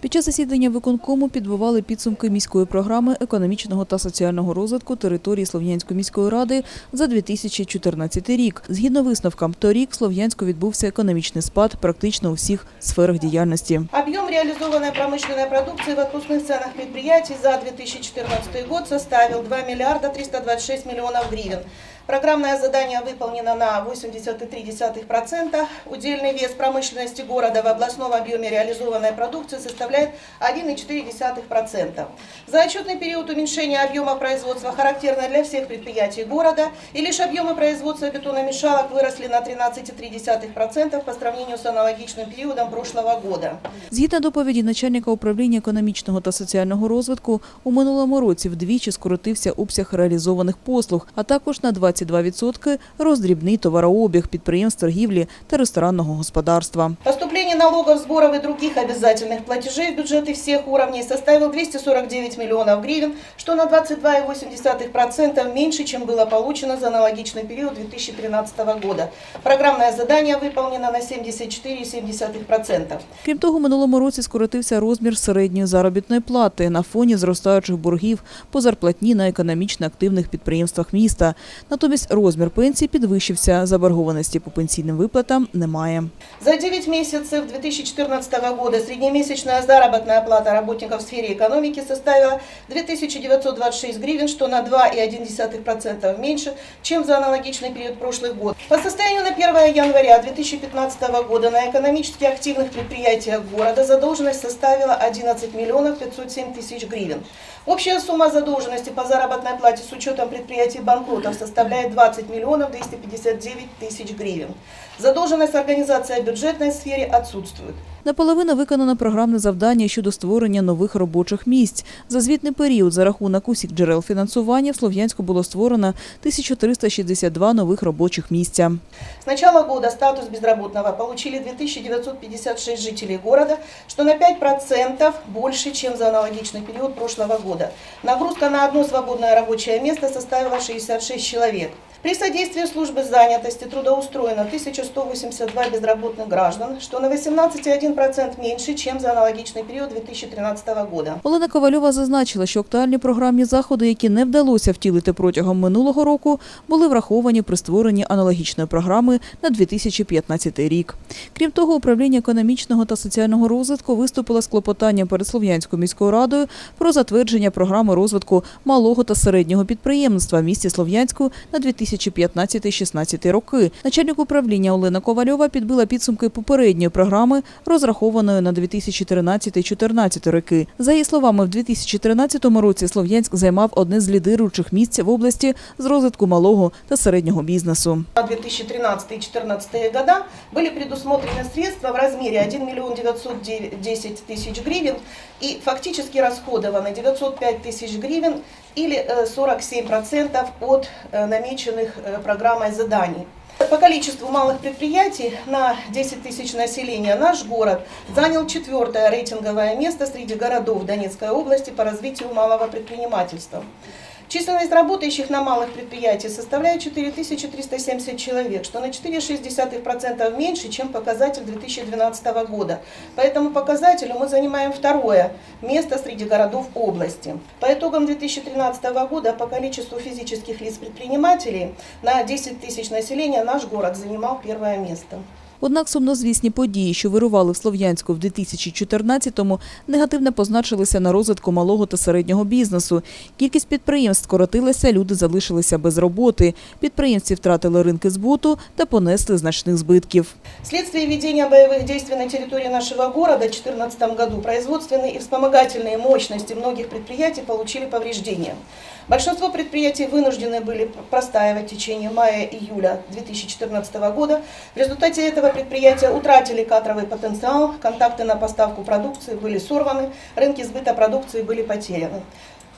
Під час засідання виконкому підбивали підсумки міської програми економічного та соціального розвитку території Слов'янської міської ради за 2014 рік. Згідно висновкам, торік в Слов'янську відбувся економічний спад практично у всіх сферах діяльності. Объем реализованной промышленной продукции в отпускных ценах предприятий за 2014 год составил 2 миллиарда 326 миллионов гривен. Программное задание выполнено на 80,3%. Удельный вес промышленности города в областном объеме реализованной продукции составляет 1,4%. За отчетный период уменьшение объема производства характерно для всех предприятий города, и лишь объемы производства бетономешалок выросли на 13,3% по сравнению с аналогичным периодом прошлого года. Згідно доповіді начальника управління економічного та соціального розвитку, у минулому році вдвічі скоротився обсяг реалізованих послуг, а також на 22% роздрібний товарообіг підприємств торгівлі та ресторанного господарства. Поступление налогов, сборов и других обязательных платежей в бюджеты всех уровней составил 249 миллионов гривен, что на 22,8% меньше, чем было получено за аналогичный период 2013 года. Программное задание выполнено на 74,7%. Крім того, в минулому році скоротився розмір середньої заробітної плати на фоні зростаючих боргів по зарплатні на економічно активних підприємствах міста. Натомість розмір пенсій підвищився, заборгованості по пенсійним виплатам немає. За 9 месяцев 2014 года среднемесячная заработная плата работников в сфере экономики составила 2926 гривен, что на 2,1% меньше, чем за аналогичный период прошлых год. По состоянию на 1 января 2015 года на экономически активных предприятиях города задолженность составила 11 миллионов 507 тысяч гривен. Общая сумма задолженности по заработной плате с учетом предприятий банкротов составляет 20 миллионов 259 тысяч гривен. Задолженность организации в бюджетной сфере отсутствует. Наполовину виконано програмне завдання щодо створення нових робочих місць. За звітний період за рахунок усіх джерел фінансування в Слов'янську було створено 1362 нових робочих місця. С начала года статус безработного получили 2956 жителей города, что на 5% больше, чем за аналогичный период прошлого года. Нагрузка на одно свободное рабочее место составила 66 человек. При содействии службы занятости трудоустроено 1182 безработных граждан, что на 18,1% меньше, чем за аналогичный период 2013 года. Олена Ковальова зазначила, що актуальні програмні заходи, які не вдалося втілити протягом минулого року, були враховані при створенні аналогічної програми на 2015 рік. Крім того, управління економічного та соціального розвитку виступило з клопотанням перед Слов'янською міською радою про затвердження програми розвитку малого та середнього підприємництва в місті Слов'янську на 2015-16 роки. Начальник управління Олена Ковальова підбила підсумки попередньої програми, розрахованої на 2013-2014 роки. За її словами, в 2013 році Слов'янськ займав одне з лідируючих місць в області з розвитку малого та середнього бізнесу. На 2013 и 2014 года были предусмотрены средства в размере 1 миллион 910 тысяч гривен и фактически расходованы 905 тысяч гривен или э, 47% от э, намеченных э, программой заданий. По количеству малых предприятий на 10 тысяч населения наш город занял четвертое рейтинговое место среди городов Донецкой области по развитию малого предпринимательства. Численность работающих на малых предприятиях составляет 4370 человек, что на 4,6% меньше, чем показатель 2012 года. По этому показателю мы занимаем второе место среди городов области. По итогам 2013 года по количеству физических лиц-предпринимателей на 10 тысяч населения наш город занимал первое место. Однак сумнозвісні події, що вирували в Слов'янську в 2014-му, негативно позначилися на розвитку малого та середнього бізнесу. Кількість підприємств скоротилася, люди залишилися без роботи. Підприємці втратили ринки збуту та понесли значних збитків. Вследствие ведения боевых действий на территории нашего города в 2014 году производственные и вспомогательные мощности многих предприятий получили повреждения. Большинство предприятий вынуждены были простаивать в течение мая-июля 2014 года. В результате этого предприятия утратили кадровый потенциал, контакты на поставку продукции были сорваны, рынки сбыта продукции были потеряны.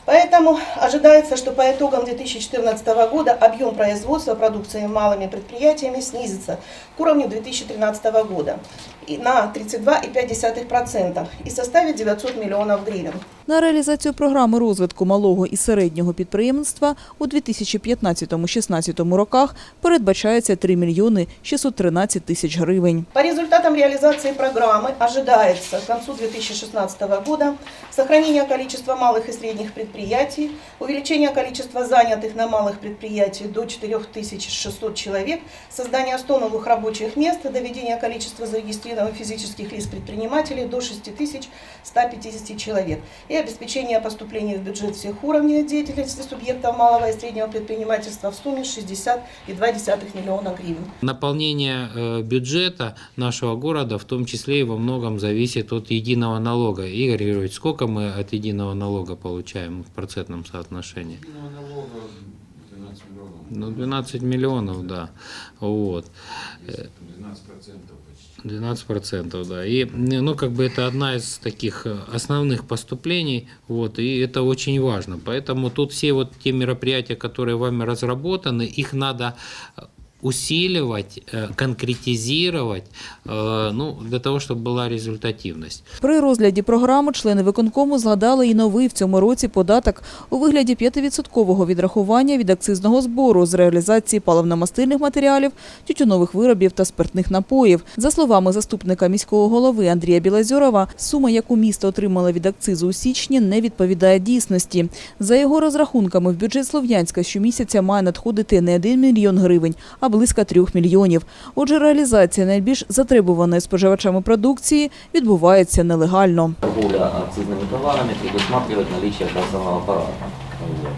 Поэтому ожидается, что по итогам 2014 года объем производства продукции малыми предприятиями снизится к уровню 2013 года на 32,5% и составит 900 миллионов гривен. На реалізацію програми розвитку малого і середнього підприємництва у 2015-16 роках передбачається 3 мільйони 613 тисяч гривень. По результатам реализации программы ожидается к концу 2016 года сохранение количества малых и средних предприятий, увеличение количества занятых на малых предприятиях до 4600 человек, создание 100 новых рабочих мест, доведение количества зарегистрированных физических лиц предпринимателей до 6150 человек и обеспечение поступления в бюджет всех уровней деятельности субъектов малого и среднего предпринимательства в сумме 60,2 миллиона гривен. Наполнение э, бюджета нашего города в том числе и во многом зависит от единого налога. Игорь Григорьевич, сколько мы от единого налога получаем в процентном соотношении? Ну, налога 12 миллионов. Ну, 12 миллионов, да. Вот. 12 процентов почти. 12 процентов, да. И, ну, как бы это одна из таких э, основных поступлений, вот, и это очень важно. Поэтому тут все вот те мероприятия, которые вами разработаны, их надо э, усиливать, э, конкретизировать, э, ну, для того, чтобы была результативность. При розгляді програми члени виконкому згадали і новий в цьому році податок у вигляді 5% відрахування від акцизного збору з реалізації паливно-мастильних матеріалів, тютюнових виробів та спиртних напоїв. За словами заступника міського голови Андрія Білазьорова, сума, яку місто отримало від акцизу у січні, не відповідає дійсності. За його розрахунками, в бюджет Слов'янська щомісяця має надходити не 1 мільйон гривень, а близько 3 мільйонів. Отже, реалізація найбільш затребуваної споживачами продукції відбувається нелегально. торговля акцизными товарами предусматривает наличие кассового аппарата. Вот.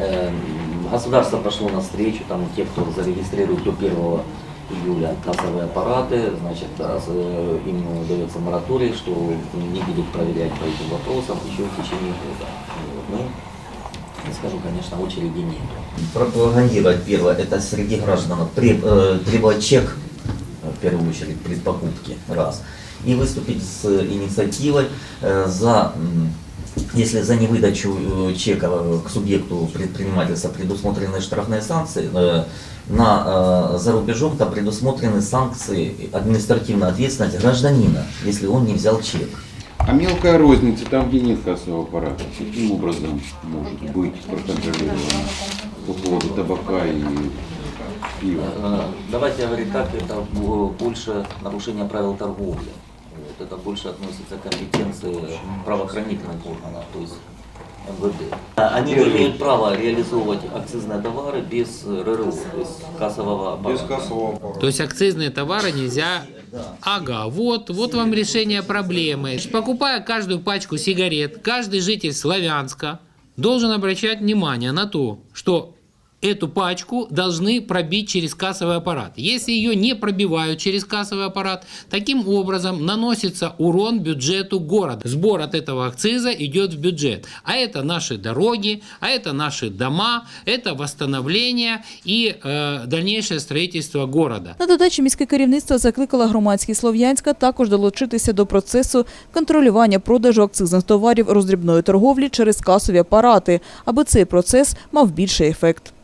Эм, Государство пошло навстречу, там те, кто зарегистрирует до 1 июля кассовые аппараты, значит, раз, э, им дается мораторий, что не будут проверять по этим вопросам еще в течение года. Вот. Мы, не скажу, конечно, очереди нет. пропагандировать первое, это среди граждан э, требовать чек, в первую очередь, при покупке, раз. И выступить с инициативой э, за, если за невыдачу э, чека к субъекту предпринимательства предусмотрены штрафные санкции, на, за рубежом там предусмотрены санкции, административная ответственность гражданина, если он не взял чек. А мелкая розница, там где нет кассового аппарата, каким образом может быть проконтролировано по поводу табака и пива? Э, Давайте говорить так, это больше нарушение правил торговли. Вот, это больше относится к компетенции правоохранительных органов, то есть МВД. Они не имеют права реализовывать акцизные товары без РРУ, то есть кассового аппарата. То есть акцизные товары нельзя... Ага, вот, вот вам решение проблемы. Покупая каждую пачку сигарет, каждый житель Славянска должен обращать внимание на то, что эту пачку должны пробить через кассовый аппарат. Если ее не пробивают через кассовый аппарат, таким образом наносится урон бюджету города. Сбор от этого акциза идет в бюджет. А это наши дороги, а это наши дома, это восстановление и э, дальнейшее строительство города. На додачу міське керівництво закликало громадськість Слов'янська також долучитися до процесу контролювання продажу акцизних товарів роздрібної торговлі через касові апарати, аби цей процес мав більший ефект.